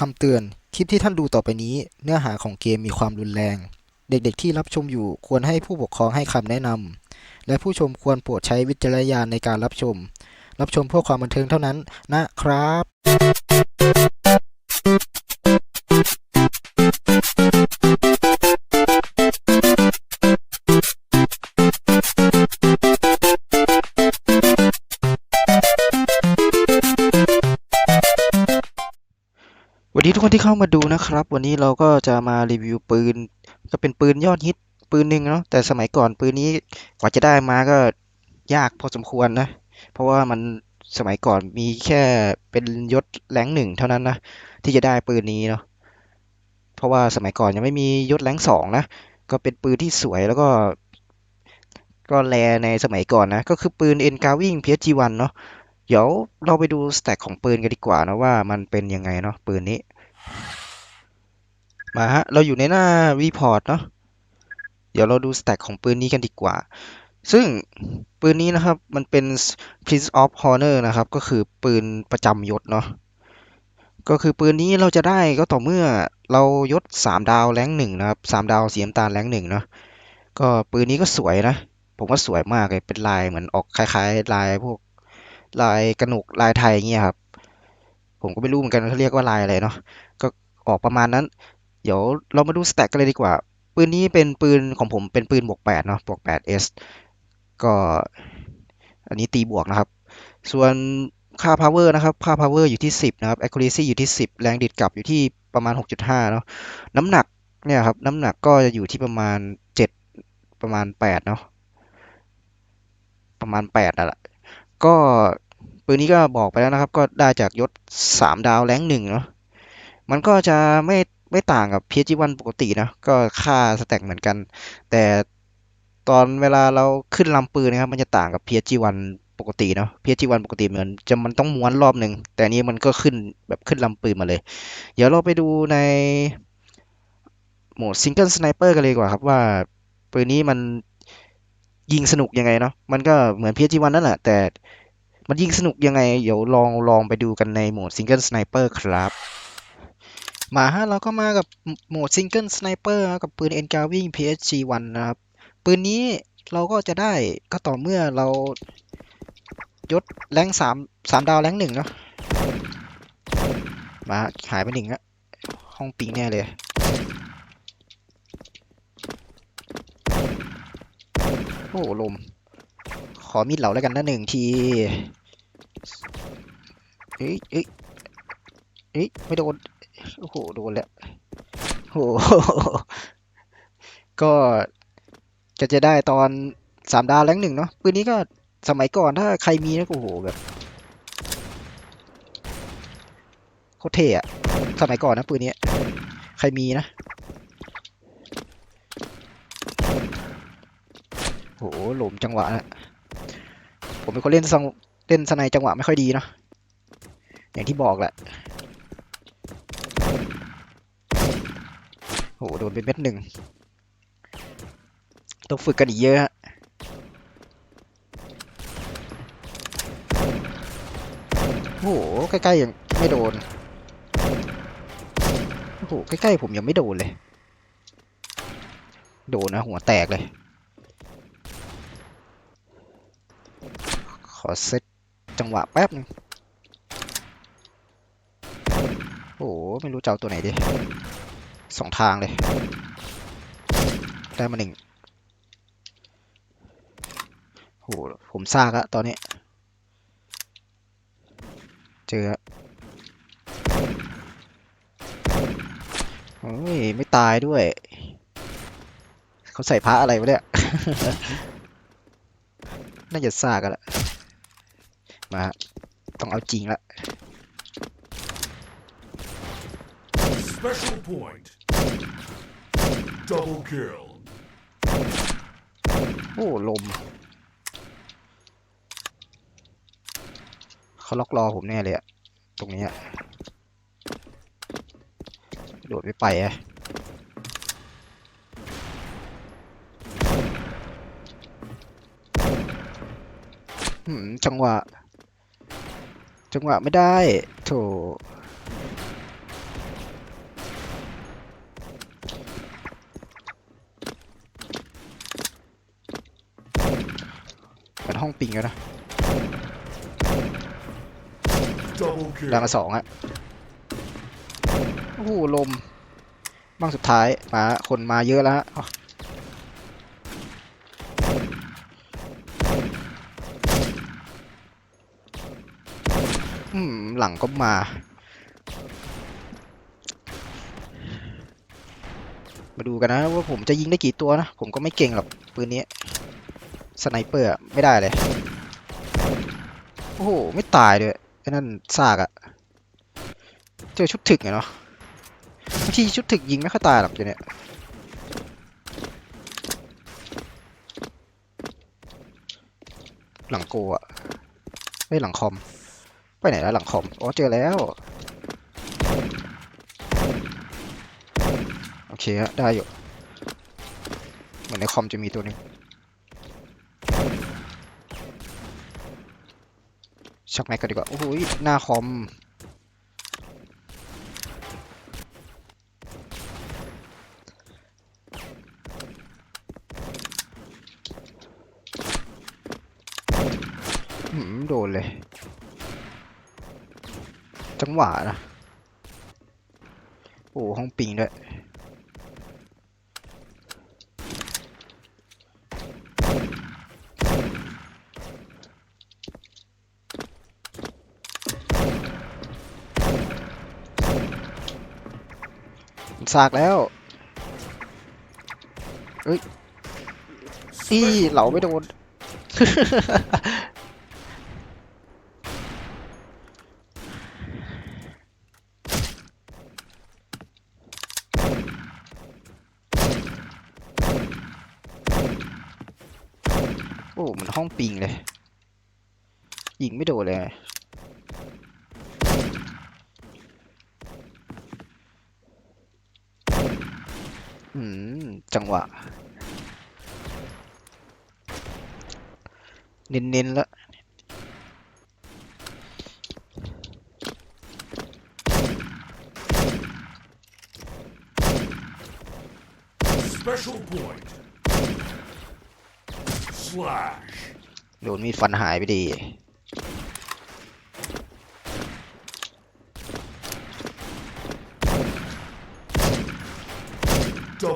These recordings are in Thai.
คำเตือน คลิปที่ท่านดูต่อไปนี้ เนื้อหาของเกมมีความรุนแรง เด็กๆที่รับชมอยู่ควรให้ผู้ปกครองให้คำแนะนำ และผู้ชมควรโปรดใช้วิจารณญาณในการรับชม รับชมเพื่อความบันเทิงเท่านั้นนะครับ กคนที่เข้ามาดูนะครับ วันนี้เราก็จะมารีวิวปืน ก็เป็นปืนยอดฮิตปืนหนึ่งเนาะแต่สมัยก่อนปืนนี้กว่าจะได้มาก็ยากพอสมควรนะ เพราะว่ามันสมัยก่อนมีแค่เป็นยศแรงหนึ่งเท่านั้นนะที่จะได้ปืนนี้เนาะเพราะว่าสมัยก่อนยังไม่มียศแรงสองนะก็เป็นปืนที่สวยแล้วก็ ก็แลในสมัยก่อนนะ ก็คือปืน e n g a v i n g PSG1 เนาะเดี๋ยวเราไปดูสแต็กของปืนกันดีกว่านะว่ามันเป็นยังไงเนาะปืนนี้ มาฮะ เราอยู่ในหน้ารีพอร์ตเนาะ เดี๋ยวเราดูสแต็กของปืนนี้กันดีกว่า ซึ่งปืนนี้นะครับ มันเป็น Prince of Honor นะครับ ก็คือปืนประจำยศเนาะ ก็คือปืนนี้เราจะได้ก็ต่อเมื่อเรายศ 3 ดาวแรงหนึ่งนะครับ 3 ดาวสีน้ำตาลแรงหนึ่งเนาะ ก็ปืนนี้ก็สวยนะ ผมว่าสวยมากเลย เป็นลายเหมือนออกคล้าย ๆ ลายพวกลายกระหนกลายไทยเงี้ยครับ ผมก็ไม่รู้เหมือนกันเขาเรียกว่าลายอะไรเนาะก็ออกประมาณนั้น เดี๋ยวเรามาดูสแต็กกันเลยดีกว่า ปืนนี้เป็นปืนของผมเป็นปืนบวก8เนาะบวก 8 S ก็อันนี้ตีบวกนะครับ ส่วนค่า power นะครับ ค่า power อยู่ที่ 10 นะครับ accuracy อยู่ที่ 10 แรงดีดกลับอยู่ที่ประมาณ 6.5 เนาะ น้ำหนักเนี่ยครับ น้ำหนักก็จะอยู่ที่ประมาณ 7 ประมาณ 8 เนาะ ประมาณ8นั่นแหละ ก็ ปืนนี้ก็บอกไปแล้วนะครับ ก็ได้จากยศ 3 ดาวแรงหนึ่งเนาะมันก็จะไม่ไม่ต่างกับ PSG1 ปกตินะ ก็ค่าสแต็กเหมือนกัน แต่ตอนเวลาเราขึ้นลำปืนนะครับ มันจะต่างกับ PSG1 ปกติเนาะ PSG1 ปกติเหมือนจะมันต้องม้วนรอบหนึ่ง แต่นี้มันก็ขึ้นแบบขึ้นลำปืนมาเลย เดี๋ยวเราไปดูในโหมดซิงเกิลสไนเปอร์กันเลยกว่าครับว่าปืนนี้มันยิงสนุกยังไงเนาะ มันก็เหมือน PSG1 นั่นแหละ แต่ มันยิงสนุกยังไง เดี๋ยวลองลองไปดูกันในโหมดซิงเกิลสไนเปอร์ครับมาฮะเราก็มากับโหมดซิงเกิลสไนเปอร์กับปืน e n g a v i n g PSG1 นะครับ ปืนนี้เราก็จะได้ก็ต่อเมื่อเรายศแรงสามสามดาวแรงหนึ่งเนาะมาหายไปหนึ่งอะห้องปิงแน่เลย โอ้ลม ขอมีดเหล่าแล้วกันนะหนึ่งที เอ้ยเอ้ยเอ้ยไม่โดน โอ้โห โดนแล้วโอ้โห ก็จะจะได้ตอนสามดาวแรงหนึ่งเนาะ ปืนนี้ก็สมัยก่อนถ้าใครมีนะโอ้โหแบบโคตรเท่อะสมัยก่อนนะปืนนี้ใครมีนะ โหหลมจังหวะนะผมเป็นคนเล่นซังเล่นสไนจังหวะไม่ค่อยดีเนาะ อย่างที่บอกแหละโหโดนเป็นเม็ดหนึ่งต้องฝึกกันอีกเยอะฮะโอ้โหใกล้ๆยังไม่โดนโอ้โหใกล้ๆผมยังไม่โดนเลย โดนนะหัวแตกเลย ขอเซตจังหวะแป๊บนึง โอ้โหไม่รู้จะเอาตัวไหนดีสองทางเลย ได้มาหนึ่งโหผมซากอะตอนนี้ เจอโอ้ย ไม่ตายด้วย เขาใส่พระอะไรวะเนี่ย น่าจะซากกันละมา ต้องเอาจริงละ Special point. Double kill. โอ้ลมเขาล็อกรอผมแน่เลยอะตรงนี้อะโดดไม่ไปอะจังหวะ จังหวะไม่ได้ โถ องปิงแล้วนะ Double ได้ kill. มาสองอะโอ้โหลมบ้างสุดท้ายมาคนมาเยอะแล้วฮะอ๋ออืมหลังก็มามาดูกันนะว่าผมจะยิงได้กี่ตัวนะ ผมก็ไม่เก่งหรอกปืนนี้ สไนเปอร์ไม่ได้เลย โอ้โห ไม่ตายด้วยไอ้นั่นซากอะเจอชุดถึกไงเนาะบางทีชุดถึกยิงไม่ค่อยตายหรอกเดี๋ยวนี้หลังโกอะไม่หลังคอม ไปไหนแล้วหลังคอม อ๋อ เจอแล้ว โอเคฮะได้อยู่ เหมือนในคอมจะมีตัวนึง ชักแม็กกันดีกว่า โอ้โหหน้าคอมหืมโดนเลย จังหวะนะ โอ้ห้องปิงด้วย สากแล้วเอ้ยอีเหลาไม่โดน โอ้ มันห้องปิงเลย ยิงไม่โดนเลย จังหวะ เน้นๆแล้ว Special point. Slash. โดนมีดฟันหายไปดี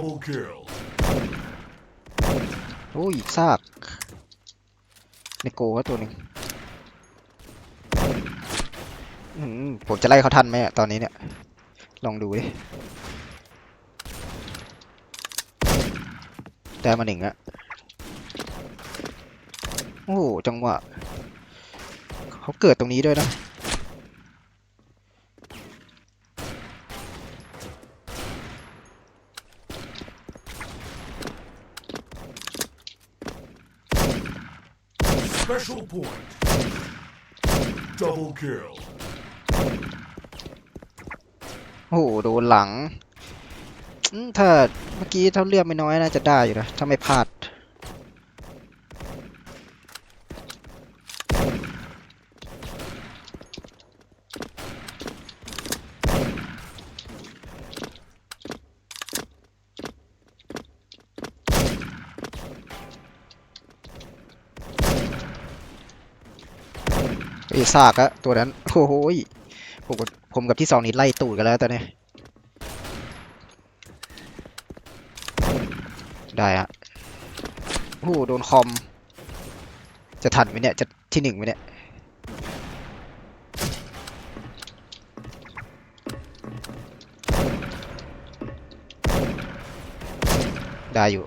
Double kill. โอ้ยซากในโกว่าตัวหนึ่งอืมผมจะไล่เขาทันไหมอะตอนนี้เนี่ย ลองดูดิได้มาหนึ่งอะโอ้โหจังหวะเขาเกิดตรงนี้ด้วยนะ Special point. Double kill. โอ้โหโดนหลังอืมถ้าเมื่อกี้ถ้าเลือกไม่น้อยน่าจะได้อยู่นะ ถ้าไม่พลาด ไอ้ ซากอะตัวนั้นโอ้โหยผมกับผมกับที่สองนี่ไล่ตูดกันแล้วตอนนี้ได้ฮะโอ้โหโดนคอม จะทันไหมเนี่ยจะที่หนึ่งไหมเนี่ยได้อยู่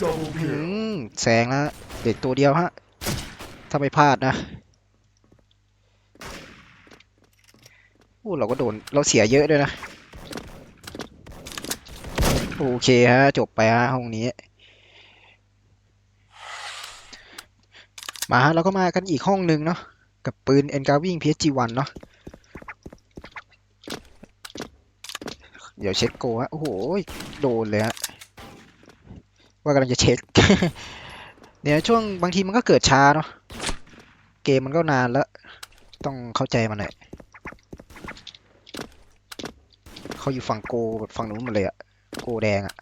Double อื kill. มแซงแล้วเด็กตัวเดียวฮะ ถ้าไม่พลาดนะโอ้เราก็โดน เราเสียเยอะด้วยนะ โอเคฮะ จบไปฮะห้องนี้ มาฮะเราก็มากันอีกห้องหนึ่งเนาะ กับปืน e n g a v i n g PSG1 เนาะ เดี๋ยวเช็คโกฮะ โอ้โห โดนเลยฮะ ว่ากำลังจะเช็ค เดี๋ยวช่วงบางทีมันก็เกิดช้าเนาะเกมมันก็นานแล้ว ต้องเข้าใจมันหน่อยเขาอยู่ฝั่งโกแฝั่งนู้นมาเลยอะโกแดงอะ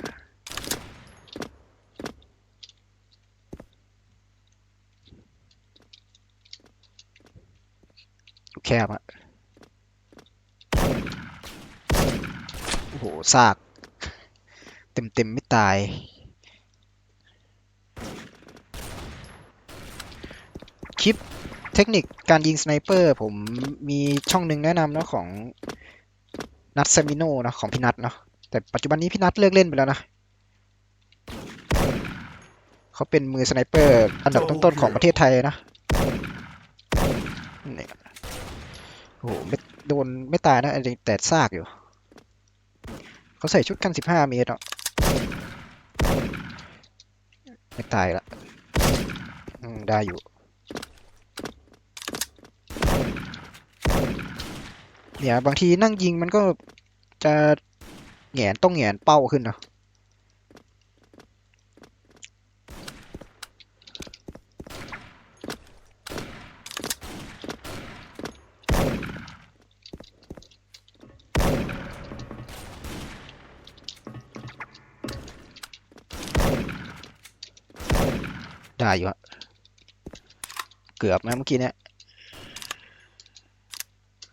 แคบอะโอ้โหซาก เต็มเต็มไม่ตาย คลิปเทคนิคการยิงสไนเปอร์ผมมีช่องหนึ่งแนะนำเนาะของนัทเซมิโนนะของพี่นัทเนาะแต่ปัจจุบันนี้พี่นัทเลิกเล่นไปแล้วนะเขาเป็นมือสไนเปอร์อันดับต้นๆของประเทศไทยนะนี่โอ้โหไม่โดนไม่ตายนะแต่ซากอยู่เขาใส่ชุดกัน 15 เมตรเนาะไม่ตายละได้อยู่ เนี่ยบางทีนั่งยิงมันก็จะแหงนต้องแหงนเป้าขึ้นเนาะได้อยู่อะเกือบนะเมื่อกี้เนี่ย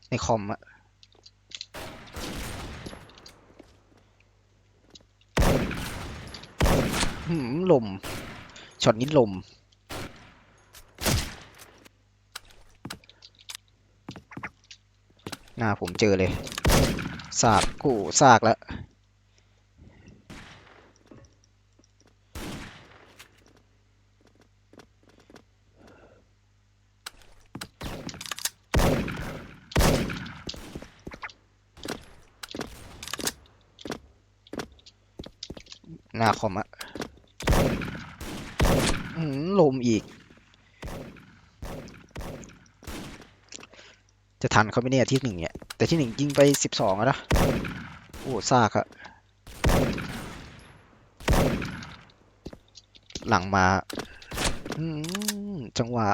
ในคอมอะหืม ลมช็อตนี้ลม หน้าผมเจอเลยซากกูซากแล้วหน้าคอมอะ ลมอีก จะทันเขาไม่เนี่ยที่หนึ่งเนี่ย แต่ที่หนึ่งยิงไปสิบสองแล้วนะ โอ้ซากอะหลังมาจังหวะ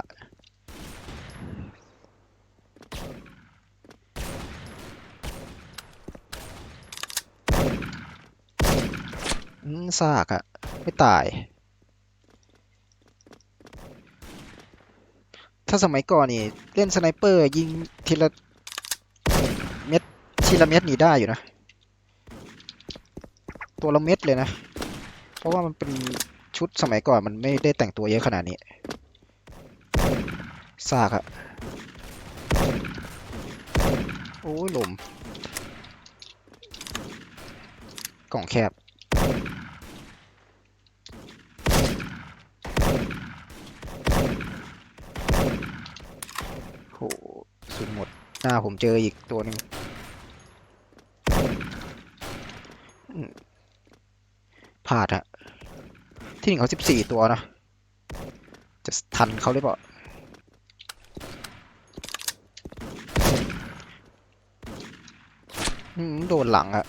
ซากอะไม่ตาย ถ้าสมัยก่อนนี่ เล่นสไนเปอร์ ยิงทีละเม็ดทีละเม็ดนี่ได้อยู่นะ ตัวละเม็ดเลยนะ เพราะว่ามันเป็นชุดสมัยก่อนมันไม่ได้แต่งตัวเยอะขนาดนี้ซากอะโอ้ยลม กล่องแคบ โหสุด หน้าผมเจออีกตัวหนึ่งพลาดฮะที่หนึ่งเขาสิบสี่ตัวนะ จะทันเขาหรือเปล่าโดนหลังอะ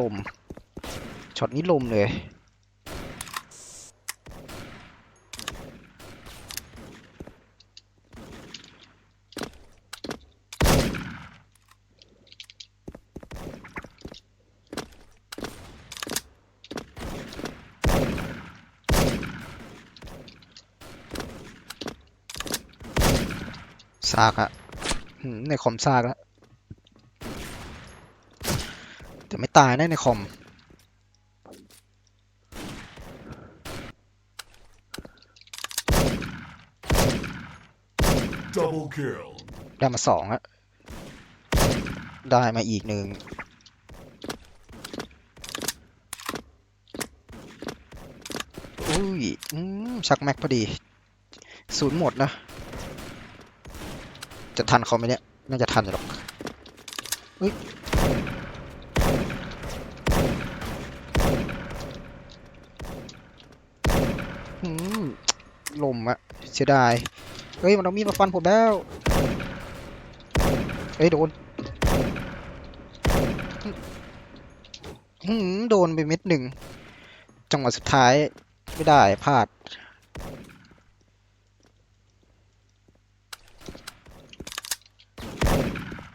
ลม ช็อตนี้ลมเลย ซากอะในคอมซากแล้ว แต่ไม่ตายนะในคอม Double kill. ได้มาสองอะได้มาอีกหนึ่งอุ้ยอืมชักแม็กพอดี ศูนย์หมดนะ จะทันเขาไหมเนี่ย น่าจะทันอยู่หรอกอุ้ยอืมลมอะ เสียดาย เฮ้ย มันเอามีดมาฟันผมแล้วเอ้ย โดนโดนไปเม็ดหนึ่ง จังหวะสุดท้ายไม่ได้พลาด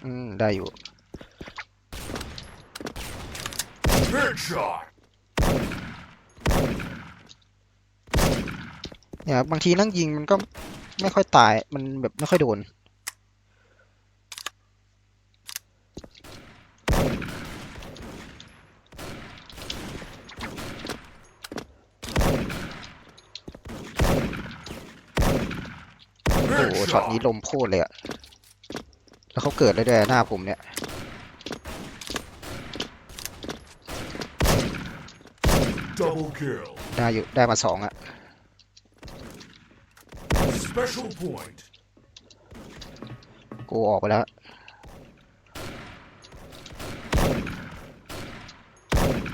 อืม ได้อยู่ Headshot. เนี่ยครับบางทีนั่งยิงมันก็ไม่ค่อยตายมันแบบไม่ค่อยโดนโอ้โหช็อตนี้ Headshot. ลมโคตรเลยอะแล้วเขาเกิดเลยด้วยหน้าผมเนี่ย Double kill. ได้อยู่ได้มาสองอะ Special point. กูออกไปแล้ว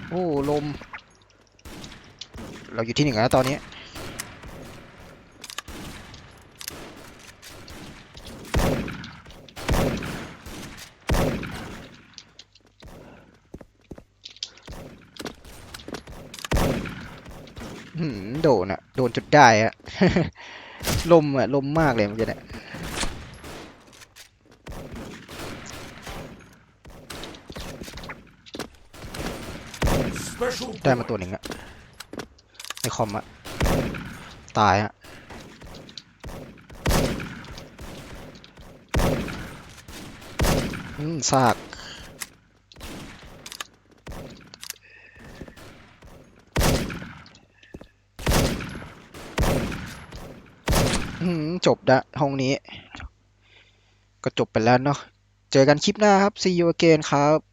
โอ้ลม เราอยู่ที่หนึ่งแล้วตอนนี้หืมโดนอะโดนจุดได้อะ ลมอะลมมากเลยมันจะเนี่ยได้มาตัวหนึ่งอะในคอมอะตายอะอืมซาก จบละห้องนี้ ก็จบไปแล้วเนาะเจอกันคลิปหน้าครับ see you again ครับ